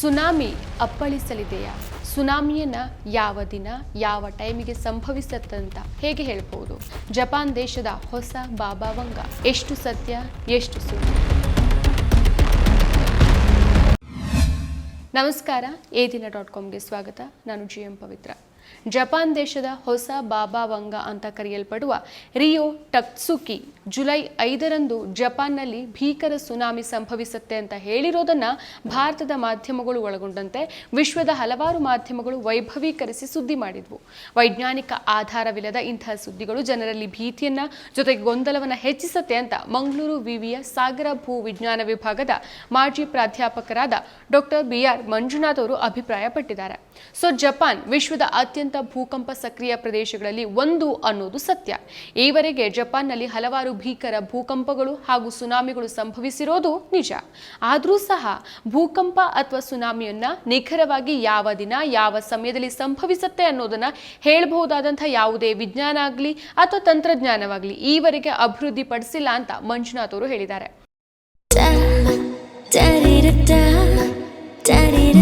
Tsunami ಅಪ್ಪಳಿಸಲಿದೆಯಾ? ಸುನಾಮಿಯನ್ನು ಯಾವ ದಿನ, ಯಾವ ಟೈಮಿಗೆ ಸಂಭವಿಸತ್ತಂತ ಹೇಗೆ ಹೇಳ್ಬೋದು? ಜಪಾನ್ ದೇಶದ ಹೊಸ ಬಾಬಾವಂಗ ಎಷ್ಟು ಸತ್ಯ, ಎಷ್ಟು ಸುಳ್ಳು? ನಮಸ್ಕಾರ. ಎ ದಿನ ಡಾಟ್ ಕಾಮ್ಗೆ ಸ್ವಾಗತ. ನಾನು ಜಿ ಎಂ ಪವಿತ್ರ. ಜಪಾನ್ ದೇಶದ ಹೊಸ ಬಾಬಾ ವಂಗ ಅಂತ ಕರೆಯಲ್ಪಡುವ ರಿಯೋ ಟಕ್ಸುಕಿ ಜುಲೈ ಐದರಂದು ಜಪಾನ್ನಲ್ಲಿ ಭೀಕರ ಸುನಾಮಿ ಸಂಭವಿಸುತ್ತೆ ಅಂತ ಹೇಳಿರೋದನ್ನ ಭಾರತದ ಮಾಧ್ಯಮಗಳು ಒಳಗೊಂಡಂತೆ ವಿಶ್ವದ ಹಲವಾರು ಮಾಧ್ಯಮಗಳು ವೈಭವೀಕರಿಸಿ ಸುದ್ದಿ ಮಾಡಿದ್ವು. ವೈಜ್ಞಾನಿಕ ಆಧಾರವಿಲ್ಲದ ಇಂತಹ ಸುದ್ದಿಗಳು ಜನರಲ್ಲಿ ಭೀತಿಯನ್ನ ಜೊತೆಗೆ ಗೊಂದಲವನ್ನ ಹೆಚ್ಚಿಸುತ್ತೆ ಅಂತ ಮಂಗಳೂರು ವಿವಿಯ ಸಾಗರ ಭೂ ವಿಜ್ಞಾನ ವಿಭಾಗದ ಮಾಜಿ ಪ್ರಾಧ್ಯಾಪಕರಾದ ಡಾಕ್ಟರ್ ಬಿ ಆರ್ ಮಂಜುನಾಥ್ ಅವರು ಅಭಿಪ್ರಾಯಪಟ್ಟಿದ್ದಾರೆ. ಸೊ ಜಪಾನ್ ವಿಶ್ವದ ಅತ್ಯಂತ ಭೂಕಂಪ ಸಕ್ರಿಯ ಪ್ರದೇಶಗಳಲ್ಲಿ ಒಂದು ಅನ್ನೋದು ಸತ್ಯ. ಈವರೆಗೆ ಜಪಾನ್ನಲ್ಲಿ ಹಲವಾರು ಭೀಕರ ಭೂಕಂಪಗಳು ಹಾಗೂ ಸುನಾಮಿಗಳು ಸಂಭವಿಸಿರೋದು ನಿಜ. ಆದರೂ ಸಹ ಭೂಕಂಪ ಅಥವಾ ಸುನಾಮಿಯನ್ನ ನಿಖರವಾಗಿ ಯಾವ ದಿನ, ಯಾವ ಸಮಯದಲ್ಲಿ ಸಂಭವಿಸುತ್ತೆ ಅನ್ನೋದನ್ನ ಹೇಳಬಹುದಾದಂತಹ ಯಾವುದೇ ವಿಜ್ಞಾನ ಆಗಲಿ ಅಥವಾ ತಂತ್ರಜ್ಞಾನವಾಗಲಿ ಈವರೆಗೆ ಅಭಿವೃದ್ಧಿಪಡಿಸಿಲ್ಲ ಅಂತ ಮಂಜುನಾಥ್ ಅವರು ಹೇಳಿದ್ದಾರೆ.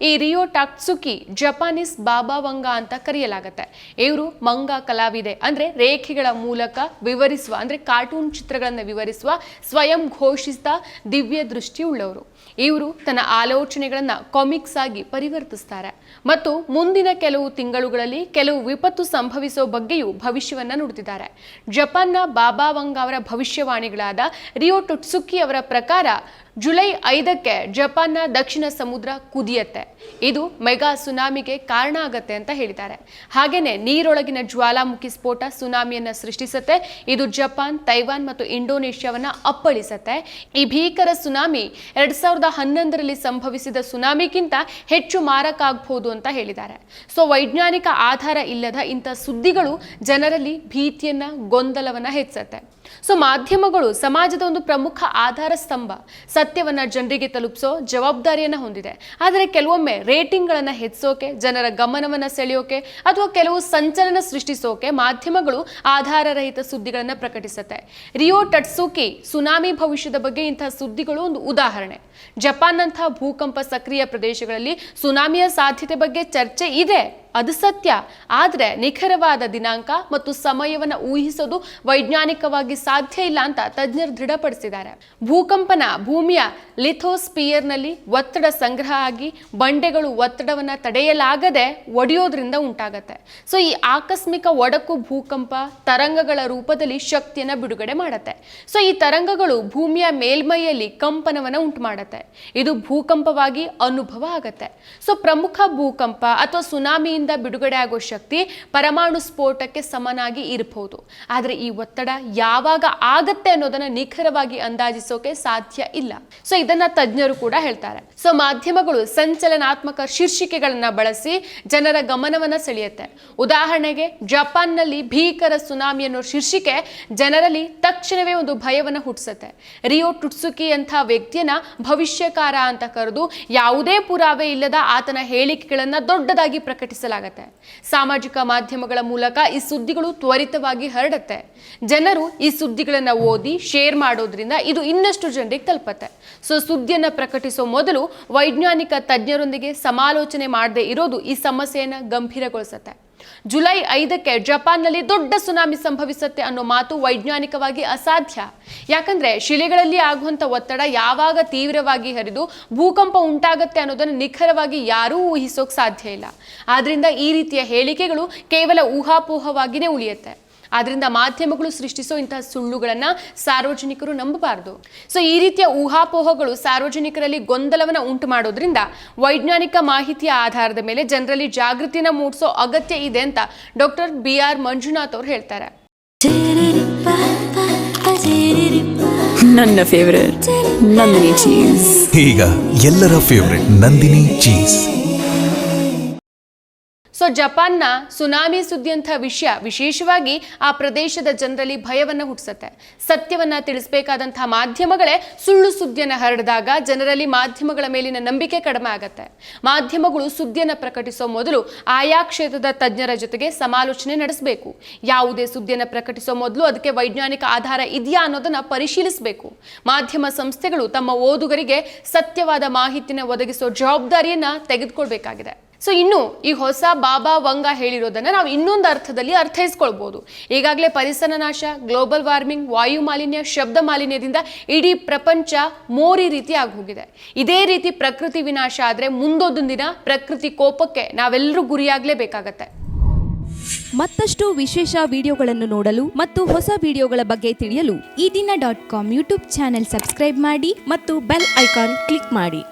ಈ ರಿಯೋ ಟಾಕ್ಸುಕಿ ಜಪಾನೀಸ್ ಬಾಬಾ ವಂಗ ಅಂತ ಕರೆಯಲಾಗುತ್ತೆ. ಇವರು ಮಂಗ ಕಲಾವಿದೆ. ಅಂದ್ರೆ ರೇಖೆಗಳ ಮೂಲಕ ವಿವರಿಸುವ, ಅಂದ್ರೆ ಕಾರ್ಟೂನ್ ಚಿತ್ರಗಳನ್ನು ವಿವರಿಸುವ, ಸ್ವಯಂ ಘೋಷಿತ ದಿವ್ಯ ದೃಷ್ಟಿ ಉಳ್ಳವರು. ಇವರು ತನ್ನ ಆಲೋಚನೆಗಳನ್ನು ಕಾಮಿಕ್ಸ್ ಆಗಿ ಪರಿವರ್ತಿಸ್ತಾರೆ. ಮತ್ತು ಮುಂದಿನ ಕೆಲವು ತಿಂಗಳುಗಳಲ್ಲಿ ಕೆಲವು ವಿಪತ್ತು ಸಂಭವಿಸುವ ಬಗ್ಗೆಯೂ ಭವಿಷ್ಯವನ್ನ ನುಡಿದಿದ್ದಾರೆ. ಜಪಾನ್ನ ಬಾಬಾ ವಂಗ ಅವರ ಭವಿಷ್ಯವಾಣಿಗಳಾದ ರಿಯೋ ಟುಟ್ಸುಕಿ ಅವರ ಪ್ರಕಾರ ಜುಲೈ ಐದಕ್ಕೆ ಜಪಾನ್ನ ದಕ್ಷಿಣ ಸಮುದ್ರ ಕುದಿಯತ್ತೆ. ಇದು ಮೆಗಾ ಸುನಾಮಿಗೆ ಕಾರಣ ಆಗತ್ತೆ ಅಂತ ಹೇಳಿದ್ದಾರೆ. ಹಾಗೆಯೇ ನೀರೊಳಗಿನ ಜ್ವಾಲಾಮುಖಿ ಸ್ಫೋಟ ಸುನಾಮಿಯನ್ನು ಸೃಷ್ಟಿಸುತ್ತೆ. ಇದು ಜಪಾನ್, ತೈವಾನ್ ಮತ್ತು ಇಂಡೋನೇಷ್ಯಾವನ್ನು ಅಪ್ಪಳಿಸತ್ತೆ. ಈ ಭೀಕರ ಸುನಾಮಿ ಎರಡ್ ಸಾವಿರದ ಹನ್ನೊಂದರಲ್ಲಿ ಸಂಭವಿಸಿದ ಸುನಾಮಿಗಿಂತ ಹೆಚ್ಚು ಮಾರಕ ಆಗಬಹುದು ಅಂತ ಹೇಳಿದ್ದಾರೆ. ಸೊ, ವೈಜ್ಞಾನಿಕ ಆಧಾರ ಇಲ್ಲದ ಇಂಥ ಸುದ್ದಿಗಳು ಜನರಲ್ಲಿ ಭೀತಿಯನ್ನ, ಗೊಂದಲವನ್ನ ಹೆಚ್ಚುತ್ತೆ ಸೊ ಮಾಧ್ಯಮಗಳು ಸಮಾಜದ ಒಂದು ಪ್ರಮುಖ ಆಧಾರ ಸ್ತಂಭ. ಸತ್ಯವನ್ನ ಜನರಿಗೆ ತಲುಪಿಸೋ ಜವಾಬ್ದಾರಿಯನ್ನ ಹೊಂದಿದೆ. ಆದರೆ ಕೆಲವೊಮ್ಮೆ ರೇಟಿಂಗ್ಗಳನ್ನು ಹೆಚ್ಚಿಸೋಕೆ, ಜನರ ಗಮನವನ್ನ ಸೆಳೆಯೋಕೆ ಅಥವಾ ಕೆಲವು ಸಂಚಲನ ಸೃಷ್ಟಿಸೋಕೆ ಮಾಧ್ಯಮಗಳು ಆಧಾರರಹಿತ ಸುದ್ದಿಗಳನ್ನು ಪ್ರಕಟಿಸುತ್ತೆ. ರಿಯೋ ಟಟ್ಸುಕಿ ಸುನಾಮಿ ಭವಿಷ್ಯದ ಬಗ್ಗೆ ಇಂತಹ ಸುದ್ದಿಗಳು ಒಂದು ಉದಾಹರಣೆ. ಜಪಾನ್ನಂತಹ ಭೂಕಂಪ ಸಕ್ರಿಯ ಪ್ರದೇಶಗಳಲ್ಲಿ ಸುನಾಮಿಯ ಸಾಧ್ಯತೆ ಬಗ್ಗೆ ಚರ್ಚೆ ಇದೆ. ಅದು ಸತ್ಯ. ಆದರೆ ನಿಖರವಾದ ದಿನಾಂಕ ಮತ್ತು ಸಮಯವನ್ನು ಊಹಿಸೋದು ವೈಜ್ಞಾನಿಕವಾಗಿ ಸಾಧ್ಯ ಇಲ್ಲ ಅಂತ ತಜ್ಞರು ದೃಢಪಡಿಸಿದ್ದಾರೆ. ಭೂಕಂಪನ ಭೂಮಿಯ ಲಿಥೋಸ್ಪಿಯರ್ನಲ್ಲಿ ಒತ್ತಡ ಸಂಗ್ರಹ ಆಗಿ ಬಂಡೆಗಳು ಒತ್ತಡವನ್ನು ತಡೆಯಲಾಗದೆ ಒಡೆಯೋದ್ರಿಂದ ಉಂಟಾಗತ್ತೆ. ಸೊ, ಈ ಆಕಸ್ಮಿಕ ಒಡಕು ಭೂಕಂಪ ತರಂಗಗಳ ರೂಪದಲ್ಲಿ ಶಕ್ತಿಯನ್ನು ಬಿಡುಗಡೆ ಮಾಡುತ್ತೆ. ಸೊ, ಈ ತರಂಗಗಳು ಭೂಮಿಯ ಮೇಲ್ಮೈಯಲ್ಲಿ ಕಂಪನವನ್ನು ಉಂಟು ಮಾಡುತ್ತೆ ಇದು ಭೂಕಂಪವಾಗಿ ಅನುಭವ ಆಗತ್ತೆ. ಸೊ, ಪ್ರಮುಖ ಭೂಕಂಪ ಅಥವಾ ಸುನಾಮಿಯಿಂದ ಬಿಡುಗಡೆ ಆಗೋ ಶಕ್ತಿ ಪರಮಾಣು ಸ್ಫೋಟಕ್ಕೆ ಸಮನಾಗಿ ಇರಬಹುದು. ಆದರೆ ಈ ಒತ್ತಡ ಯಾವಾಗ ಆಗತ್ತೆ ಅನ್ನೋದನ್ನ ನಿಖರವಾಗಿ ಅಂದಾಜಿಸೋಕೆ ಸಾಧ್ಯ ಇಲ್ಲ. ಸೊ ಇದನ್ನ ತಜ್ಞರು ಕೂಡ ಹೇಳ್ತಾರೆ. ಸೊ ಮಾಧ್ಯಮಗಳು ಸಂಚಲನಾತ್ಮಕ ಶೀರ್ಷಿಕೆಗಳನ್ನ ಬಳಸಿ ಜನರ ಗಮನವನ್ನ ಸೆಳೆಯುತ್ತೆ. ಉದಾಹರಣೆಗೆ, ಜಪಾನ್ನಲ್ಲಿ ಭೀಕರ ಸುನಾಮಿ ಅನ್ನೋ ಶೀರ್ಷಿಕೆ ಜನರಲ್ಲಿ ತಕ್ಷಣವೇ ಒಂದು ಭಯವನ್ನ ಹುಟ್ಟಿಸುತ್ತೆ. ರಿಯೋ ಟುಟ್ಸುಕಿ ಅಂತ ವ್ಯಕ್ತಿಯನ್ನ ಭವಿಷ್ಯಕಾರ ಅಂತ ಕರೆದು ಯಾವುದೇ ಪುರಾವೆ ಇಲ್ಲದ ಆತನ ಹೇಳಿಕೆಗಳನ್ನ ದೊಡ್ಡದಾಗಿ ಪ್ರಕಟಿಸಲಾಗತ್ತೆ ಸಾಮಾಜಿಕ ಮಾಧ್ಯಮಗಳ ಮೂಲಕ ಈ ಸುದ್ದಿಗಳು ತ್ವರಿತವಾಗಿ ಹರಡುತ್ತೆ. ಜನರು ಈ ಸುದ್ದಿಗಳನ್ನು ಓದಿ, ಶೇರ್ ಮಾಡೋದ್ರಿಂದ ಇದು ಇನ್ನಷ್ಟು ಜನರಿಗೆ ತಲುಪತ್ತೆ. ಸೊ ಸುದ್ದಿಯನ್ನು ಪ್ರಕಟಿಸೋ ಮೊದಲು ವೈಜ್ಞಾನಿಕ ತಜ್ಞರೊಂದಿಗೆ ಸಮಾಲೋಚನೆ ಮಾಡದೇ ಇರೋದು ಈ ಸಮಸ್ಯೆಯನ್ನು ಗಂಭೀರಗೊಳಿಸುತ್ತೆ. ಜುಲೈ ಐದಕ್ಕೆ ಜಪಾನ್ನಲ್ಲಿ ದೊಡ್ಡ ಸುನಾಮಿ ಸಂಭವಿಸುತ್ತೆ ಅನ್ನೋ ಮಾತು ವೈಜ್ಞಾನಿಕವಾಗಿ ಅಸಾಧ್ಯ. ಯಾಕಂದ್ರೆ ಶಿಲೆಗಳಲ್ಲಿ ಆಗುವಂತ ಒತ್ತಡ ಯಾವಾಗ ತೀವ್ರವಾಗಿ ಹರಿದು ಭೂಕಂಪ ಉಂಟಾಗತ್ತೆ ಅನ್ನೋದನ್ನು ನಿಖರವಾಗಿ ಯಾರೂ ಊಹಿಸೋಕೆ ಸಾಧ್ಯ ಇಲ್ಲ. ಆದ್ರಿಂದ ಈ ರೀತಿಯ ಹೇಳಿಕೆಗಳು ಕೇವಲ ಊಹಾಪೋಹವಾಗಿಯೇ ಉಳಿಯುತ್ತೆ. ಆದ್ರಿಂದ ಮಾಧ್ಯಮಗಳು ಸೃಷ್ಟಿಸೋ ಇಂತಹ ಸುಳ್ಳುಗಳನ್ನ ಸಾರ್ವಜನಿಕರು ನಂಬಬಾರದು. ಸೊ ಈ ರೀತಿಯ ಊಹಾಪೋಹಗಳು ಸಾರ್ವಜನಿಕರಲ್ಲಿ ಗೊಂದಲವನ್ನ ಉಂಟು ಮಾಡೋದ್ರಿಂದ ವೈಜ್ಞಾನಿಕ ಮಾಹಿತಿಯ ಆಧಾರದ ಮೇಲೆ ಜನರಲ್ಲಿ ಜಾಗೃತಿನ ಮೂಡಿಸೋ ಅಗತ್ಯ ಇದೆ ಅಂತ ಡಾಕ್ಟರ್ ಬಿ ಆರ್ ಮಂಜುನಾಥ್ ಅವರು ಹೇಳ್ತಾರೆ. ನನ್ನ ಫೇವರೇಟ್ ನಂದಿನಿ ಚೀಸ್ ಈಗ ಎಲ್ಲರ ಫೇವರೆಟ್ ನಂದಿನಿ ಚೀಸ್ ಸೊ ಜಪಾನ್ನ ಸುನಾಮಿ ಸುದ್ದಿಯಂಥ ವಿಷಯ ವಿಶೇಷವಾಗಿ ಆ ಪ್ರದೇಶದ ಜನರಲ್ಲಿ ಭಯವನ್ನು ಹುಟ್ಟಿಸುತ್ತೆ. ಸತ್ಯವನ್ನ ತಿಳಿಸಬೇಕಾದಂತಹ ಮಾಧ್ಯಮಗಳೇ ಸುಳ್ಳು ಸುದ್ದಿಯನ್ನು ಹರಡಿದಾಗ ಜನರಲ್ಲಿ ಮಾಧ್ಯಮಗಳ ಮೇಲಿನ ನಂಬಿಕೆ ಕಡಿಮೆ ಆಗುತ್ತೆ. ಮಾಧ್ಯಮಗಳು ಸುದ್ದಿಯನ್ನು ಪ್ರಕಟಿಸೋ ಮೊದಲು ಆಯಾ ಕ್ಷೇತ್ರದ ತಜ್ಞರ ಜೊತೆಗೆ ಸಮಾಲೋಚನೆ ನಡೆಸಬೇಕು. ಯಾವುದೇ ಸುದ್ದಿಯನ್ನು ಪ್ರಕಟಿಸೋ ಮೊದಲು ಅದಕ್ಕೆ ವೈಜ್ಞಾನಿಕ ಆಧಾರ ಇದೆಯಾ ಅನ್ನೋದನ್ನ ಪರಿಶೀಲಿಸಬೇಕು. ಮಾಧ್ಯಮ ಸಂಸ್ಥೆಗಳು ತಮ್ಮ ಓದುಗರಿಗೆ ಸತ್ಯವಾದ ಮಾಹಿತಿನ ಒದಗಿಸೋ ಜವಾಬ್ದಾರಿಯನ್ನ ತೆಗೆದುಕೊಳ್ಬೇಕಾಗಿದೆ. ಸೊ ಇನ್ನು ಈ ಹೊಸ ಬಾಬಾ ವಂಗ ಹೇಳಿರೋದನ್ನ ನಾವು ಇನ್ನೊಂದು ಅರ್ಥದಲ್ಲಿ ಅರ್ಥೈಸ್ಕೊಳ್ಬಹುದು ಈಗಾಗಲೇ ಪರಿಸರ ನಾಶ ಗ್ಲೋಬಲ್ ವಾರ್ಮಿಂಗ್ ವಾಯು ಮಾಲಿನ್ಯ, ಶಬ್ದ ಮಾಲಿನ್ಯದಿಂದ ಇಡೀ ಪ್ರಪಂಚ ಮೋರಿ ರೀತಿ ಆಗಿ ಹೋಗಿದೆ ಇದೇ ರೀತಿ ಪ್ರಕೃತಿ ವಿನಾಶ ಆದರೆ ಮುಂದೊಂದು ದಿನ ಪ್ರಕೃತಿ ಕೋಪಕ್ಕೆ ನಾವೆಲ್ಲರೂ ಗುರಿಯಾಗಲೇಬೇಕಾಗತ್ತೆ. ಮತ್ತಷ್ಟು ವಿಶೇಷ ವಿಡಿಯೋಗಳನ್ನು ನೋಡಲು ಮತ್ತು ಹೊಸ ವಿಡಿಯೋಗಳ ಬಗ್ಗೆ ತಿಳಿಯಲು Eedina dot com YouTube channel subscribe ಮಾಡಿ ಮತ್ತು ಬೆಲ್ ಐಕಾನ್ ಕ್ಲಿಕ್ ಮಾಡಿ.